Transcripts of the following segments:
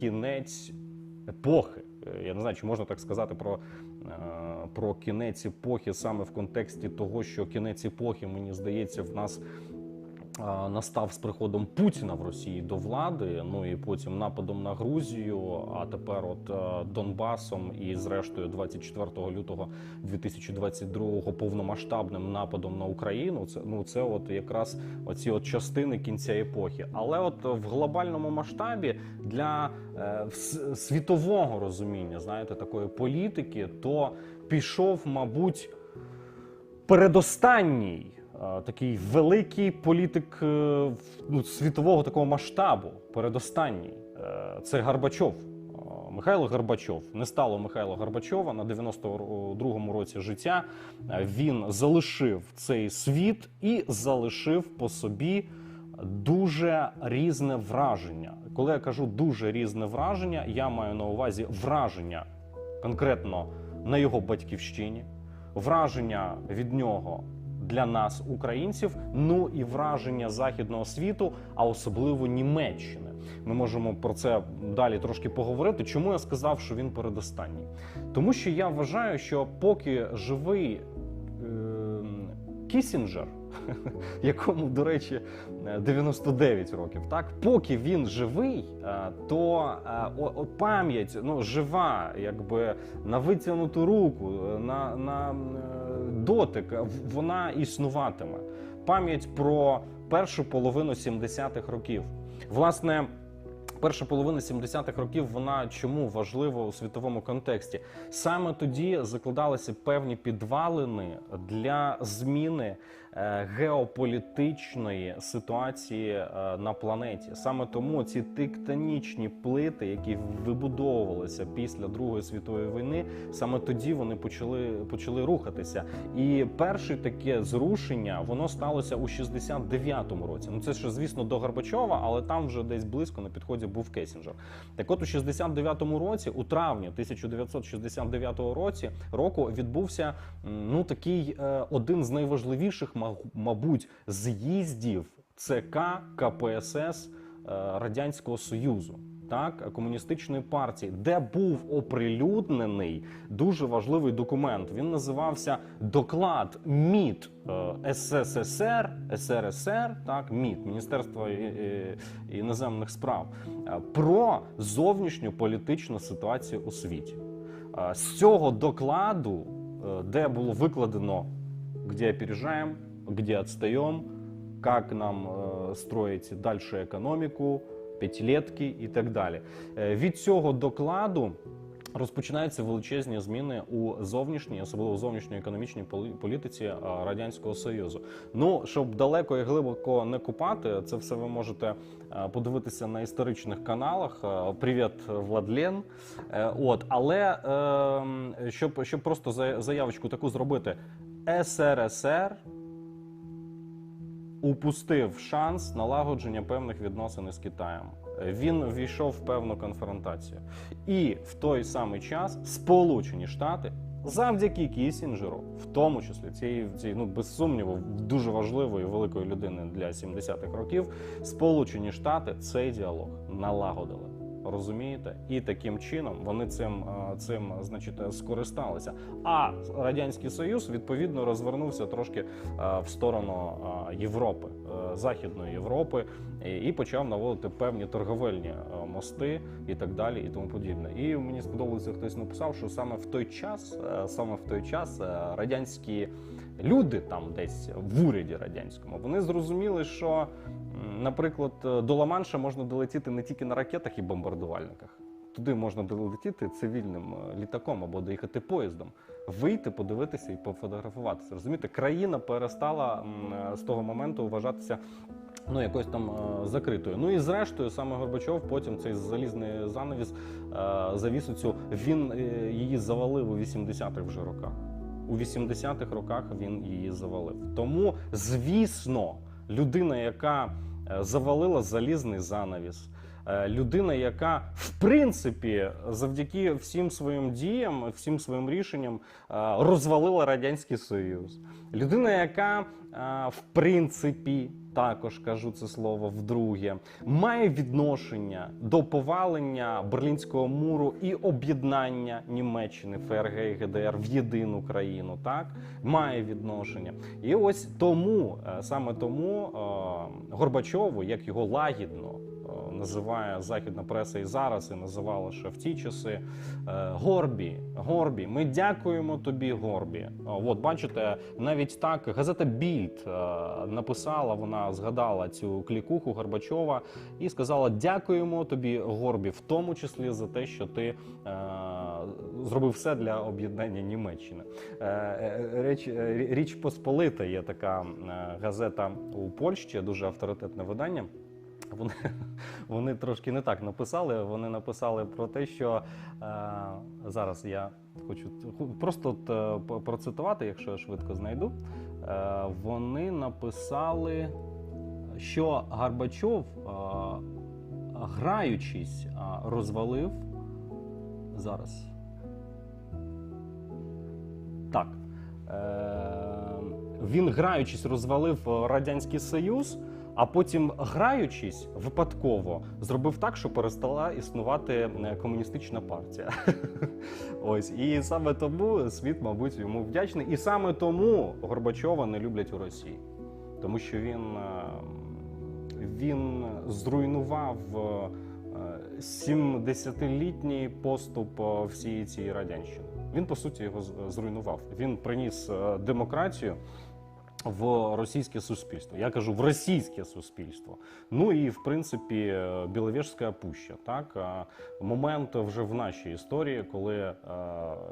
кінець епохи. Е, Я не знаю, чи можна так сказати про, е, про кінець епохи саме в контексті того, що кінець епохи, мені здається, в нас настав з приходом Путіна в Росії до влади. Ну і потім нападом на Грузію, а тепер от е, Донбасом і зрештою 24 лютого 2022 повномасштабним нападом на Україну. Це ну це от якраз оці от частини кінця епохи. Але от в глобальному масштабі для е, світового розуміння, знаєте, такої політики, то пішов, мабуть, передостанній такий великий політик е, ну, світового такого масштабу. Передостанній Е, це Горбачов. Е, Михайло Горбачов не стало Михайла Горбачова на 92-му році життя. Е, Він залишив цей світ і залишив по собі дуже різне враження. Коли я кажу дуже різне враження, я маю на увазі враження конкретно на його батьківщині, враження від нього для нас, українців, ну і враження західного світу, а особливо Німеччини. Ми можемо про це далі трошки поговорити. Чому я сказав, що він передостанній? Тому що я вважаю, що поки живий е, Кісінджер, якому, до речі, е, 99 років, так поки він живий, е, то е, пам'ять ну, жива, якби на витягнуту руку, е, на, на е, дотик, вона існуватиме. Пам'ять про першу половину 70-х років. Власне. Перша половина 70-х років вона чому важлива у світовому контексті? Саме тоді закладалися певні підвалини для зміни е, геополітичної ситуації е, на планеті. Саме тому ці тектонічні плити, які вибудовувалися після Другої світової війни, саме тоді вони почали, почали рухатися. І перше таке зрушення воно сталося у 69-му році. Ну це ще, звісно, до Горбачова, але там вже десь близько на підході був Кесінджер. Так от у 69-му році, у травні 1969 році, року відбувся ну такий е, один з найважливіших, ма- мабуть, з'їздів ЦК КПСС е, Радянського Союзу. Так, комуністичної партії, де був оприлюднений дуже важливий документ. Він називався Доклад МІД е, СССР СРСР, так МІД Міністерство і- і- іноземних справ е, про зовнішню політичну ситуацію у світі. Е, З цього докладу, е, де було викладено, де опережаем, где отстаем, как нам е, строить дальше економіку, п'ятилетки і так далі. Е, Від цього докладу розпочинаються величезні зміни у зовнішній, особливо зовнішньої економічній полі- політиці е, радянського союзу. Ну щоб далеко і глибоко не купати, це все ви можете е, подивитися на історичних каналах. Привіт, Владлен. От, але е, щоб, щоб просто за- заявочку таку зробити, СРСР упустив шанс налагодження певних відносин із Китаєм. Він ввійшов в певну конфронтацію. І в той самий час Сполучені Штати завдяки Кісінджеру, в тому числі цієї, цієї ну без сумніву, дуже важливої великої людини для 70-х років, Сполучені Штати цей діалог налагодили. Розумієте, і таким чином вони цим, е, цим значить, скористалися. А радянський союз відповідно розвернувся трошки е, в сторону е, Європи, Західної Європи, і- почав наводити певні торговельні мости і так далі, і тому подібне. І мені сподобалося, хтось написав, що саме в той час, саме в той час радянські люди там десь в уряді радянському, вони зрозуміли, що, наприклад, е, до Ла-Манша можна долетіти не тільки на ракетах і бомбардувальниках. Туди можна долетіти цивільним е, літаком або доїхати поїздом, вийти, подивитися і пофотографуватися. Розумієте, країна перестала е, з того моменту вважатися ну, якось там закритою. Ну і зрештою, саме Горбачов, потім цей залізний занавіс, завісу цю, він її завалив у 80-х вже роках. У 80-х роках він її завалив. Тому, звісно, людина, яка е, завалила залізний занавіс, е, людина, яка в принципі завдяки всім своїм діям, всім своїм рішенням е, розвалила радянський союз. Людина, яка в принципі також кажу це слово вдруге, має відношення до повалення Берлінського муру і об'єднання Німеччини, ФРГ і ГДР в єдину країну. Так має відношення. І ось тому, е, саме тому е, Горбачову, як його лагідно називає західна преса і зараз, і називала ще в ті часи. е, Горбі, Горбі, ми дякуємо тобі, Горбі. От бачите, навіть так газета Більд е, написала, вона згадала цю клікуху Горбачова і сказала: Дякуємо тобі, Горбі, в тому числі за те, що ти е, зробив все для об'єднання Німеччини. Е, е, Річ, е, Річ Посполита є така е, газета у Польщі, дуже авторитетне видання. Вони, вони трошки не так написали. Вони написали про те, що е, зараз я хочу просто от, е, процитувати, якщо я швидко знайду. Е, вони написали, що Горбачов, е, граючись, е, розвалив зараз. Так. Е, він граючись розвалив Радянський Союз, а потім граючись випадково зробив так, що перестала існувати е, комуністична партія. Ось і саме тому світ, мабуть, йому вдячний. І саме тому Горбачова не люблять у Росії, тому що він, е, він зруйнував. е, 70-літній поступ е, всієї цієї радянщини. Він по суті його зруйнував. Він приніс е, демократію в російське суспільство. Я кажу в російське суспільство. Ну і в принципі е, Біловежська пуща. Так момент вже в нашій історії, коли е,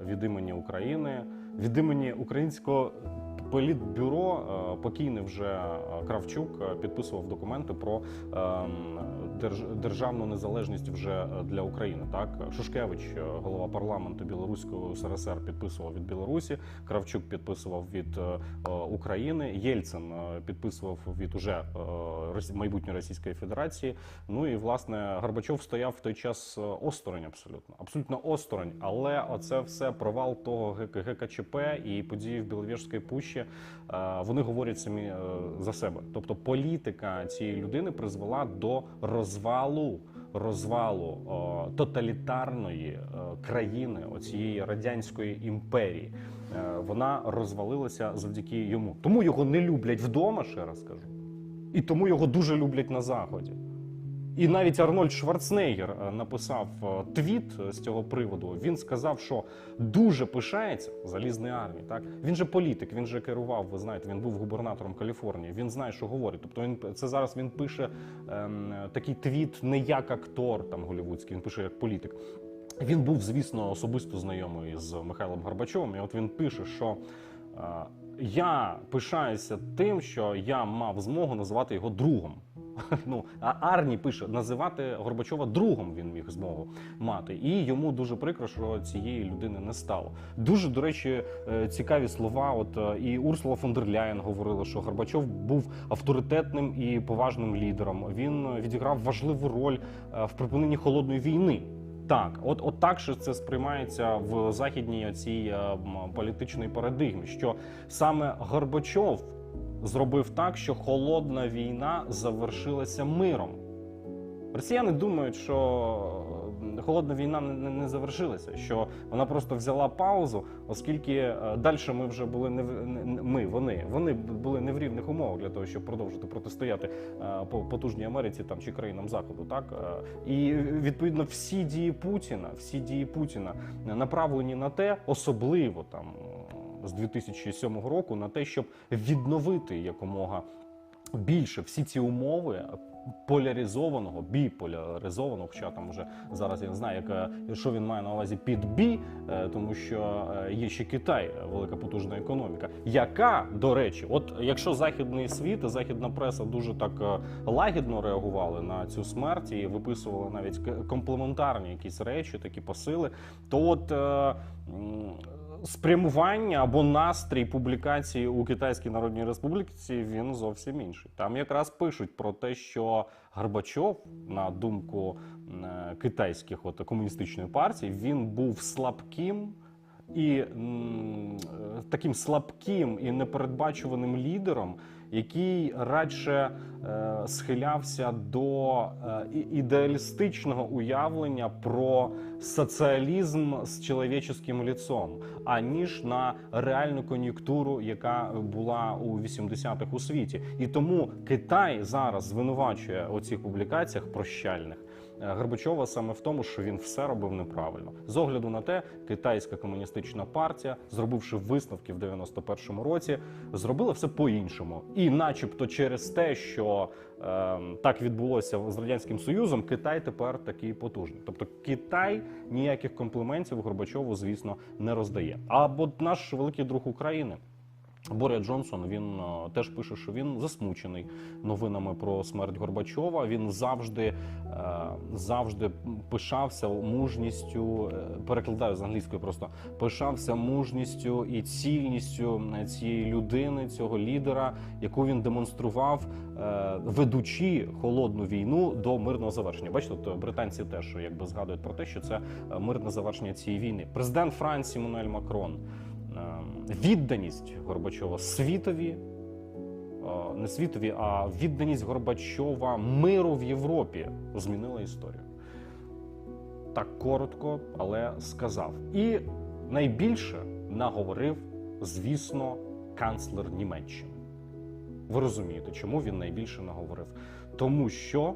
від імені України, від імені українського. Політбюро е, покійний вже Кравчук підписував документи про ем, державну незалежність вже е, для України. Так Шушкевич, е, голова парламенту Білоруського СРСР, підписував від Білорусі. Кравчук підписував від е, України. Єльцин підписував від уже майбутньої Російської Федерації. Ну і власне Горбачов стояв в той час осторонь, абсолютно, абсолютно осторонь. Але оце все провал того ГК ГКЧП і події в Біловежській пущі. Вони говорять самі за себе. Тобто політика цієї людини призвела до розвалу. Розвалу о, тоталітарної о, країни, оцієї радянської імперії, Е, вона розвалилася завдяки йому. Тому його не люблять вдома, ще раз кажу, і тому його дуже люблять на заході. І навіть Арнольд Шварценеггер е, написав е, твіт з цього приводу. Він сказав, що дуже пишається залізною армією. Так він же політик, він же керував. Ви знаєте, він був губернатором Каліфорнії. Він знає, що говорить. Тобто він це зараз він пише ем, такий твіт не як актор там голівудський, він пише як політик. Він був, звісно, особисто знайомий з Михайлом Горбачовим. І от він пише, що е, я пишаюся тим, що я мав змогу називати його другом. Ну, а Арні пише, називати Горбачова другом він міг змогу мати. І йому дуже прикро, що цієї людини не стало. Дуже, до речі, е, цікаві слова. От е, і Урсула фон дер Ляєн говорила, що Горбачов був авторитетним і поважним лідером. Він відіграв важливу роль е, в припиненні холодної війни. Так, от, от так що це сприймається в західній цій політичній парадигмі, що саме Горбачов зробив так, що холодна війна завершилася миром. Росіяни думають, що е, холодна війна не, завершилася, що вона просто взяла паузу, оскільки далі ми вже були не в- ми, вони, вони були не в рівних умовах для того, щоб продовжити протистояти е, по потужній Америці там чи країнам заходу. Так Е, і відповідно всі дії Путіна, всі дії Путіна направлені на те, особливо там з 2007 року, на те, щоб відновити якомога більше всі ці умови поляризованого, біполяризованого, хоча там вже зараз я не знаю, яка що він має на увазі під бі, е, тому що е, є ще Китай, е, велика потужна економіка, яка, до речі, от якщо західний світ і західна преса дуже так е, лагідно реагували на цю смерть і виписували навіть комплементарні якісь речі, такі посили, то от. Спрямування або настрій публікації у Китайській Народній Республіці він зовсім інший. Там якраз пишуть про те, що Горбачов, на думку е, китайських от, комуністичної партії, він був слабким і е, таким слабким і непередбачуваним лідером, який радше е, схилявся до е, ідеалістичного уявлення про соціалізм з чоловіческим ліцом, аніж на реальну кон'юнктуру, яка була у 80-х у світі. І тому Китай зараз звинувачує у цих публікаціях прощальних. Е, Горбачова саме в тому, що він все робив неправильно. З огляду на те, китайська комуністична партія, зробивши висновки в 91-му році, зробила все по-іншому. І, начебто, через те, що е, так відбулося з радянським союзом, Китай тепер такий потужний. Тобто Китай ніяких компліментів Горбачову, звісно, не роздає. А от наш великий друг України. Боря Джонсон він е, теж пише, що він засмучений новинами про смерть Горбачова. Він завжди, е, завжди пишався мужністю. е, Перекладаю з англійської, просто пишався мужністю і цільністю цієї людини, цього лідера, яку він демонстрував, ведучи холодну війну до мирного завершення. Бачите, то британці теж якби згадують про те, що це мирне завершення цієї війни. Президент Франції Мануель Макрон. Е, Відданість Горбачова світові, е, не світові, а відданість Горбачова миру в Європі змінила історію. Так коротко, але сказав. І найбільше наговорив, звісно, канцлер Німеччини. Ви розумієте, чому він найбільше наговорив? Тому що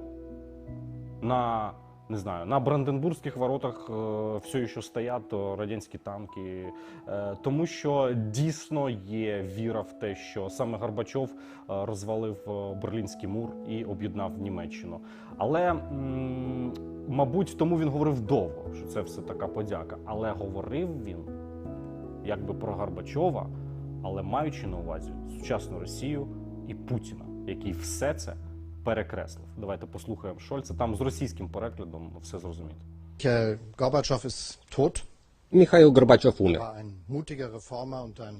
на не знаю, на Бранденбурзьких воротах е, все ще стоять радянські танки, е, тому що дійсно є віра в те, що саме Горбачов е, розвалив Берлінський мур і об'єднав Німеччину. Але мабуть, тому він говорив довго, що це все така подяка. Але говорив він якби про Горбачова, але маючи на увазі сучасну Росію і Путіна, який все це перекреслив. Давайте послухаємо Шольца. Там з російським перекладом все зрозуміти. Michael Gorbatschow ist tot, Михаил Горбачев умер. war ein mutiger Reformer und ein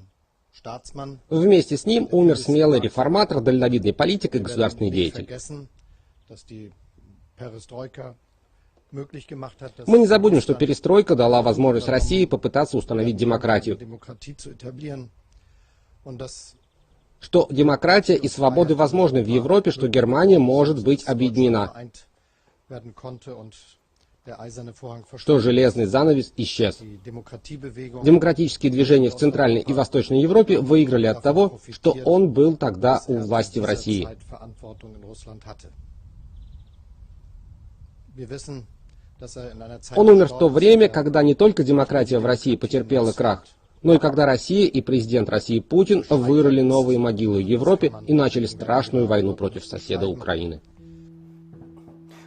Staatsmann. Вместе с ним умер смелый реформатор, дальновидный политик и Wir werden государственный nicht деятель. vergessen, dass die Perestroika möglich gemacht hat, dass Мы не забудем, что Russland перестройка дала возможность России попытаться установить демократию, что демократия и свободы возможны в Европе, что Германия может быть объединена, что железный занавес исчез. Демократические движения в Центральной и Восточной Европе выиграли от того, что он был тогда у власти в России. Он умер в то время, когда не только демократия в России потерпела крах, но и когда Россия и президент России Путин вырыли новые могилы в Европе и начали страшную войну против соседа Украины.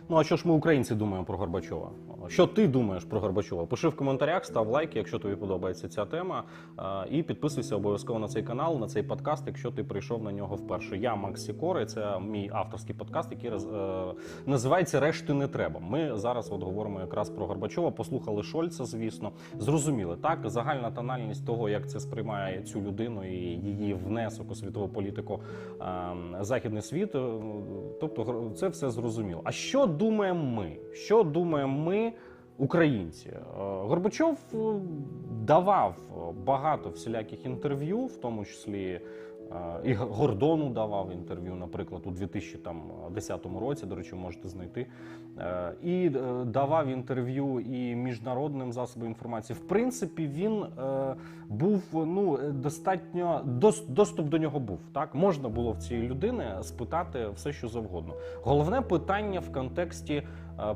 Ну а що ж ми, українці, думаємо про Горбачова? Що ти думаєш про Горбачова? Пиши в коментарях, став лайк, якщо тобі подобається ця тема. І підписуйся обов'язково на цей канал, на цей подкаст, якщо ти прийшов на нього вперше. Я Макс Сікора, і це мій авторський подкаст, який роз- е, називається Решти не треба. Ми зараз от говоримо якраз про Горбачова. Послухали Шольца, звісно. Зрозуміли так. Загальна тональність того, як це сприймає цю людину і її внесок у світову політику е, західний світ. е, Тобто, це все зрозуміло. А що думаємо ми? Що думаємо ми? Українці. Е, Горбачов е, давав багато всіляких інтерв'ю, в тому числі і Гордону давав інтерв'ю, наприклад, у 2010 році. До речі, можете знайти. Е, І е, давав інтерв'ю і міжнародним засобам інформації. В принципі, він е, був ну достатньо доступ до нього був. Так можна було в цієї людини спитати все, що завгодно. Головне питання в контексті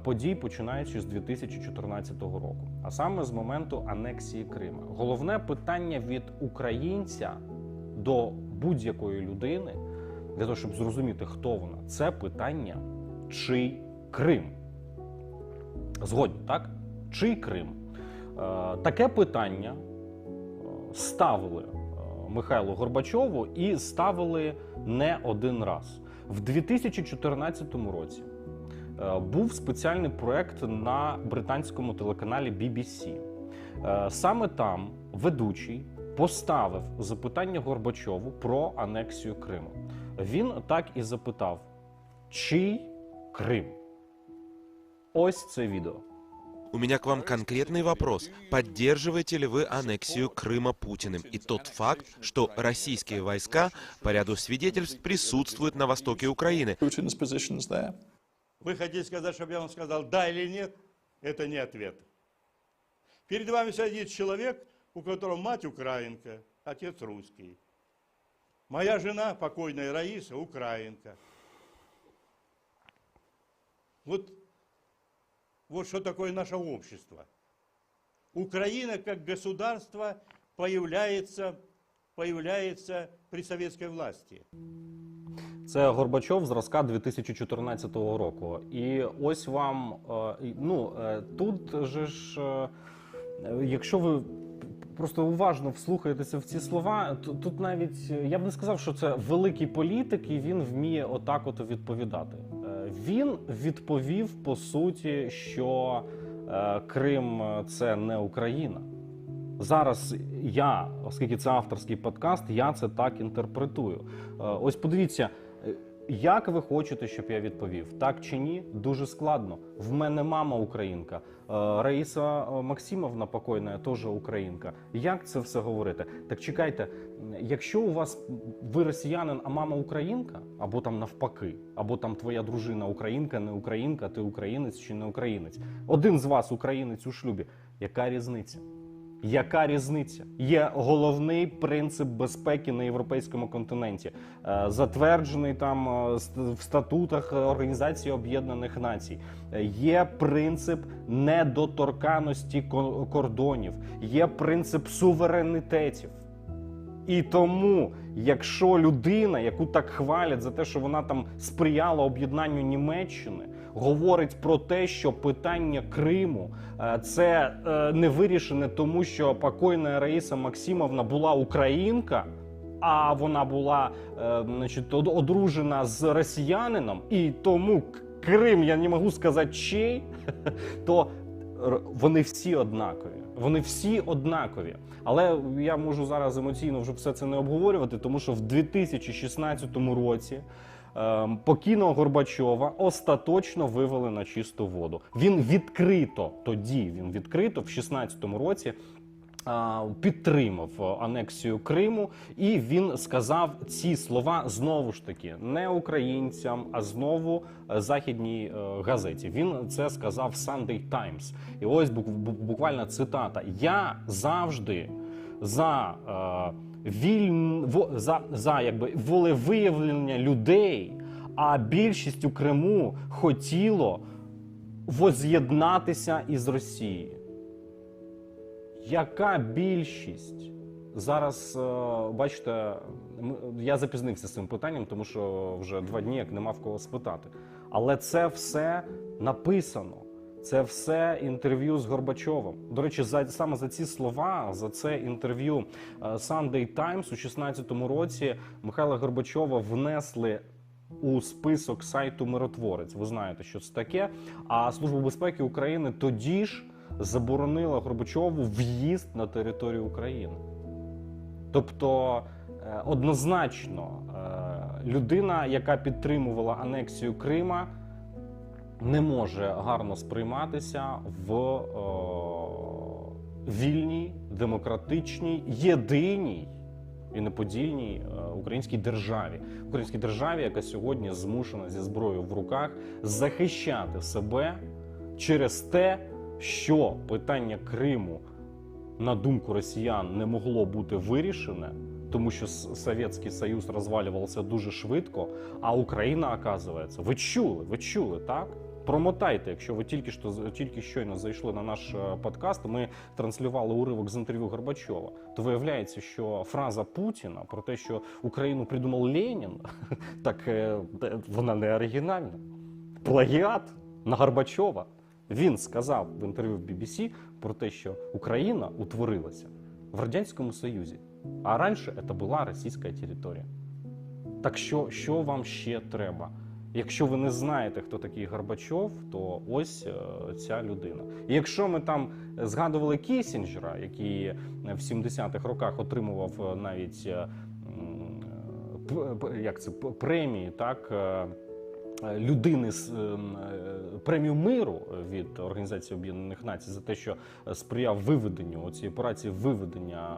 подій, починаючи з 2014 року, а саме з моменту анексії Криму. Головне питання від українця до будь-якої людини для того, щоб зрозуміти, хто вона, це питання чий Крим. Згодні, так? Чий Крим? Е, таке питання е, ставили е, Михайлу Горбачову і ставили не один раз. В 2014 році був спеціальний проект на британському телеканалі BBC. Саме там ведучий поставив запитання Горбачову про анексію Криму. Він так і запитав: чий Крим? Ось це відео. У меня к вам конкретный вопрос. Поддерживаете ли вы аннексию Крыма Путиным и тот факт, что российские войска по ряду свидетельств присутствуют на востоке Украины? Putin's positions there. Вы хотите сказать, чтобы я вам сказал да или нет? Это не ответ. Перед вами сидит человек, у которого мать украинка, отец русский. Моя жена, покойная Раиса, украинка. Вот, вот что такое наше общество. Украина как государство появляется, появляется при советской власти. Це Горбачов зразка 2014 року. І ось вам е, ну е, тут же ж, е, якщо ви просто уважно вслухаєтеся в ці слова, тут навіть е, я б не сказав, що це великий політик, і він вміє отак от відповідати. Е, Він відповів по суті, що е, Крим це не Україна. Зараз я, оскільки це авторський подкаст, я це так інтерпретую. Ось подивіться, як ви хочете, щоб я відповів? Так чи ні? Дуже складно. В мене мама українка. Е, Раїса е, Максимовна покойна теж українка. Як це все говорити? Так чекайте, якщо у вас ви росіянин, а мама українка, або там навпаки, або там твоя дружина українка, не українка, ти українець чи не українець. Один з вас українець у шлюбі. Яка різниця? Яка різниця? Є головний принцип безпеки на європейському континенті, е, затверджений там е, в статутах Організації Об'єднаних Націй. Е, Є принцип недоторканості кордонів, є принцип суверенітетів. І тому, якщо людина, яку так хвалять за те, що вона там сприяла об'єднанню Німеччини, говорить про те, що питання Криму е, це е, не вирішене, тому що покойна Раїса Максимовна була українка. А вона була е, значить, одружена з росіянином, і тому Крим, я не можу сказати чий, то вони всі однакові. Вони всі однакові. Але я можу зараз емоційно вже все це не обговорювати, тому що в 2016 році покійного Горбачова остаточно вивели на чисту воду. Він відкрито тоді, він відкрито в 16 році. Підтримав е, анексію Криму, і він сказав ці слова знову ж таки не українцям, а знову е, західній е, газеті. Він це сказав Sunday Times. І ось бук- буквально цитата: Я завжди за е, за, за якби волевиявлення людей, а більшість у Криму хотіло воз'єднатися із Росією. Яка більшість? Зараз е, бачите, я запізнився з цим питанням, тому що вже два дні як нема в кого спитати. Але це все написано. Це все інтерв'ю з Горбачовим. До речі, за саме за ці слова, за це інтерв'ю е, Sunday Times у 16-му році Михайла Горбачова внесли у список сайту Миротворець. Ви знаєте, що це таке. А Служба безпеки України тоді ж заборонила Горбачову в'їзд на територію України. Тобто, е, однозначно, е, людина, яка підтримувала анексію Крима, не може гарно сприйматися в е, вільній, демократичній, єдиній і неподільній е, українській державі, українській державі, яка сьогодні змушена зі зброєю в руках захищати себе через те, що питання Криму, на думку росіян, не могло бути вирішене, тому що Совєтський Союз розвалювався дуже швидко, а Україна, оказується, ви чули, ви чули, так? Промотайте, якщо ви тільки що тільки щойно зайшли на наш е, подкаст. Ми транслювали уривок з інтерв'ю Горбачова. То виявляється, що фраза Путіна про те, що Україну придумав Ленін, так е, вона не оригінальна. Плагіат на Горбачова. Він сказав в інтерв'ю в BBC про те, що Україна утворилася в Радянському Союзі, а раніше це була російська територія. Так що, що вам ще треба? Якщо ви не знаєте, хто такий Горбачов, то ось е, ця людина. І якщо ми там згадували Кісінджера, який в 70-х роках отримував е, навіть е, як це, премії, так. людини з премію миру від Організації Об'єднаних Націй за те, що сприяв виведенню цієї операції виведення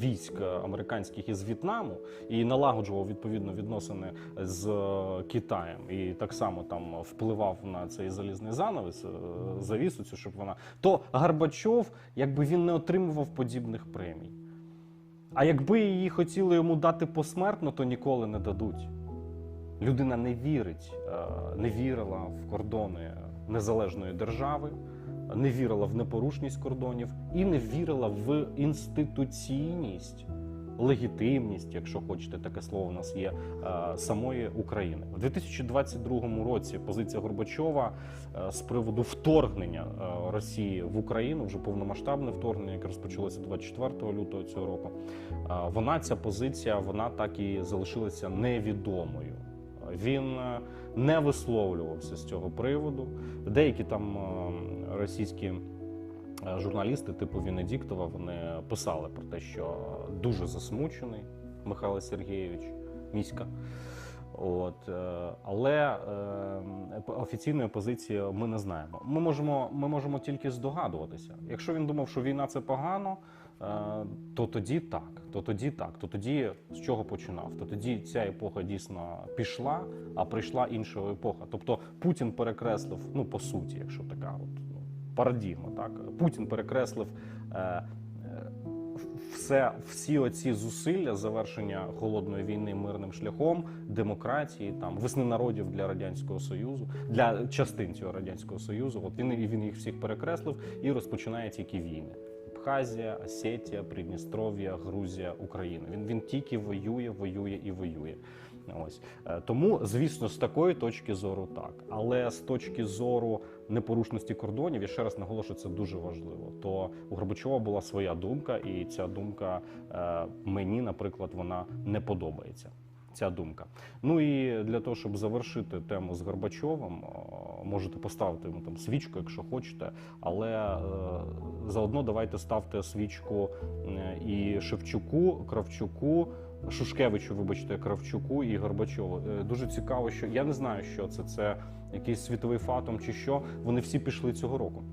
військ американських із В'єтнаму і налагоджував відповідно відносини з е, Китаєм, і так само там впливав на цей залізний занавес, е, завісу цю, щоб вона то Горбачов, якби він не отримував подібних премій. А якби її хотіли йому дати посмертно, то ніколи не дадуть. Людина не вірить, е, не вірила в кордони незалежної держави, не вірила в непорушність кордонів і не вірила в інституційність, легітимність, якщо хочете, таке слово у нас є е, самої України. У 2022 році позиція Горбачова е, з приводу вторгнення е, Росії в Україну, вже повномасштабне вторгнення, яке розпочалося 24 лютого цього року. Вона ця позиція, вона так і залишилася невідомою. Він е, не висловлювався з цього приводу. Деякі там е, російські е, журналісти, типу Венедіктова, вони писали про те, що дуже засмучений Михайло Сергійович Міська. От, але офіційної позиції ми не знаємо. Ми можемо, ми можемо тільки здогадуватися. Якщо він думав, що війна це погано, то тоді так, то тоді так, то тоді з чого починав? То тоді ця епоха дійсно пішла, а прийшла інша епоха. Тобто Путін перекреслив, ну по суті, якщо така от ну, парадігма, так Путін перекреслив. Е, е, все, всі оці зусилля завершення холодної війни мирним шляхом, демократії, там весни народів для радянського союзу, для частин цього радянського союзу. От він і він їх всіх перекреслив і розпочинає тільки війни. Абхазія, Осетія, Придністров'я, Грузія, Україна. Він він тільки воює, воює і воює. Ось Е, тому, звісно, з такої точки зору так. Але з точки зору непорушності кордонів, я ще раз наголошую, це дуже важливо. То у Горбачова була своя думка, і ця думка е, мені, наприклад, вона не подобається. Ця думка. Ну і для того, щоб завершити тему з Горбачовим, можете поставити йому там свічку, якщо хочете, але е, заодно давайте ставте свічку е, і Шевчуку, Кравчуку, Шушкевичу, вибачте, Кравчуку і Горбачову. Е, Дуже цікаво, що я не знаю, що це. Це якийсь світовий фатум чи що. Вони всі пішли цього року.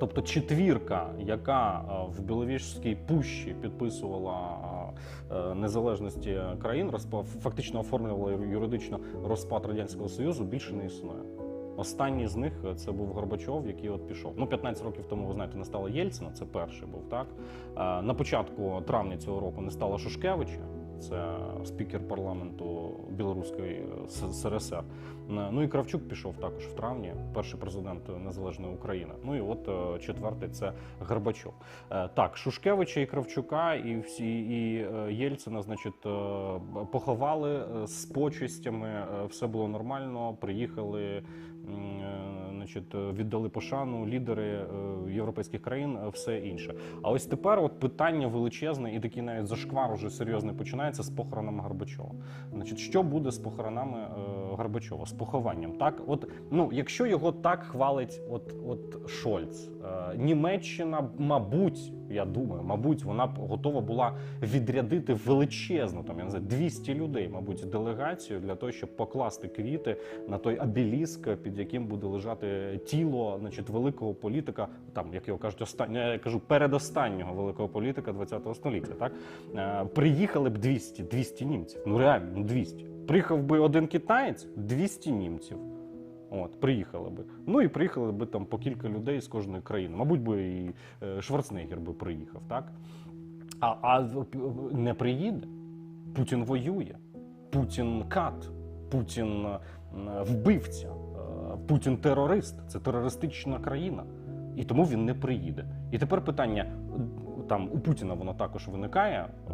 Тобто четвірка, яка е, в Біловіжській пущі підписувала е, незалежності країн, розпа- фактично оформлювала юридично розпад радянського союзу, більше не існує. Останній з них е, це був Горбачов, який от пішов. Ну, 15 років тому, ви знаєте, не стало Єльцина, це перший був так. Е, На початку травня цього року не стало Шушкевича, це спікер парламенту Білоруської е, СРСР. Е, Ну і Кравчук пішов також в травні, перший президент Незалежної України. Ну і от е, четвертий це Горбачов. Так, Шушкевича і Кравчука, і всі і Єльцина, значить, поховали з почестями. е, Все було нормально. Приїхали, значить, е, віддали пошану лідери е, європейських країн, е, все інше. А ось тепер от питання величезне, і такий навіть зашквар уже серйозний починається з похоронами Горбачова. Значить, що буде з похоронами Горбачова, з похованням? Так, от ну, якщо його так хвалить, от, от Шольц, Німеччина, мабуть, я думаю, мабуть, вона б готова була відрядити величезну там я не знаю, 200 людей, мабуть, делегацію для того, щоб покласти квіти на той обеліск, під яким буде лежати тіло, значить, великого політика, там як його кажуть, останнього, я кажу, передостаннього великого політика ХХ століття. Так Е, приїхали б 200, 200 німців. Ну реально, ну 200. Приїхав би один китаєць, 200 німців. От, приїхали би. Ну і приїхали би там по кілька людей з кожної країни. Мабуть, би і е, Шварценеггер би приїхав, так? А, а не приїде. Путін воює. Путін кат, Путін е, вбивця, Путін терорист. Це терористична країна. І тому він не приїде. І тепер питання: там у Путіна воно також виникає, е,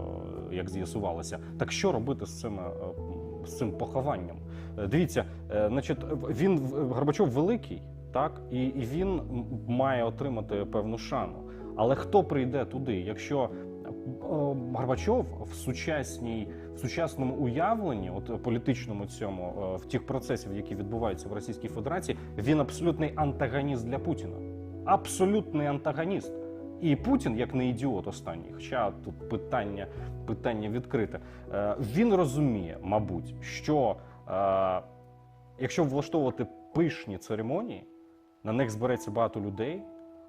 як з'ясувалося. Так що робити з цим, е, з цим похованням? Е, Дивіться, значить, він Горбачов великий, так, і, і він має отримати певну шану. Але хто прийде туди, якщо Горбачов в сучасній в сучасному уявленні, от політичному цьому, е, в тих процесів, які відбуваються в Російській Федерації, він абсолютний антагоніст для Путіна. Абсолютний антагоніст. І Путін, як не ідіот останній, хоча тут питання, питання відкрите, е, він розуміє, мабуть, що е, якщо влаштовувати пишні церемонії, на них збереться багато людей,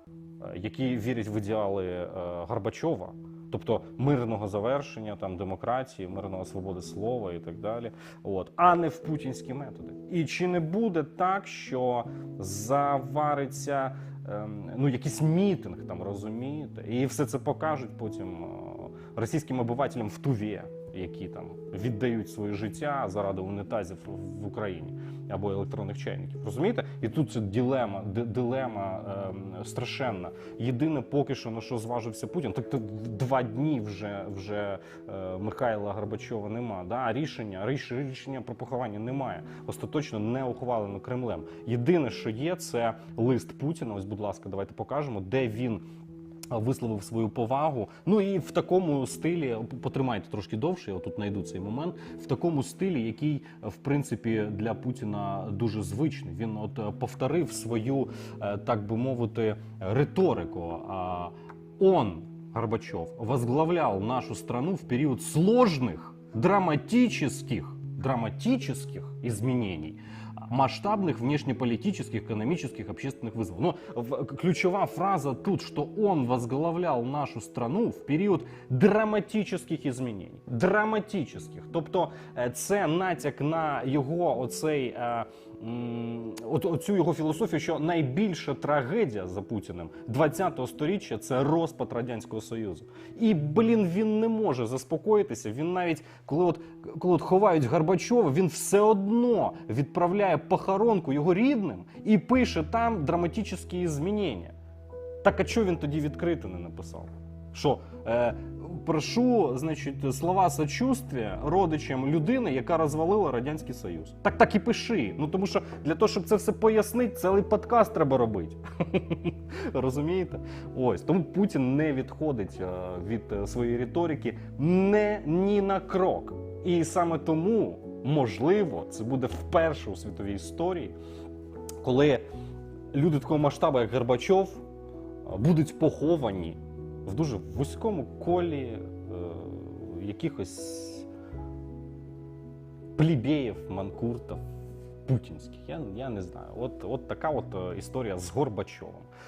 е, які вірять в ідеали Горбачова, тобто мирного завершення, там демократії, мирного свободи слова і так далі, от, а не в путінські методи. І чи не буде так, що завариться ем, ну, якийсь мітинг там, розумієте, і все це покажуть потім е, російським обивателям в Туві, які там віддають своє життя заради унітазів в Україні або електронних чайників. Розумієте? І тут це дилема, ди- дилема ем, страшенна. Єдине, поки що на що зважився Путін, так то два дні вже, вже е, Михайла Горбачова нема. Да? Рішення, ріш- рішення про поховання немає. Остаточно не ухвалено Кремлем. Єдине, що є, це лист Путіна. Ось, будь ласка, давайте покажемо, де він. Висловив свою повагу. Ну і в такому стилі потримайте трошки довше. Я отут знайду цей момент. В такому стилі, який в принципі для Путіна дуже звичний. Він от е, повторив свою, е, так би мовити, риторику. А он Горбачев возглавлял нашу страну в период сложных, драматических, драматических изменений, масштабных внешнеполитических, экономических, общественных вызовов. Но в- ключевая фраза тут, что он возглавлял нашу страну в період драматических изменений. Драматических. Тобто е, це натяк на його оцей. е, м, От оцю його філософію, що найбільша трагедія за Путіним 20-го сторіччя це розпад радянського союзу. І блін, він не може заспокоїтися. Він навіть коли от коли от ховають Горбачова, він все одно відправляє похоронку його рідним і пише там драматичні змінення. Так а чого він тоді відкрито не написав? Що е, прошу, значить, слова сочувствия родичам людини, яка розвалила радянський союз. Так так і пиши. Ну тому що для того, щоб це все пояснити, цілий подкаст треба робити. Розумієте? Ось тому Путін не відходить е, від е, своєї риторики не ні на крок. І саме тому, можливо, це буде вперше у світовій історії, коли люди такого масштабу, як Горбачов, е, будуть поховані в дуже вузькому колі е, якихось плібеїв, манкуртів, путінських. Я, я не знаю. От, от така от е, історія з Горбачовим.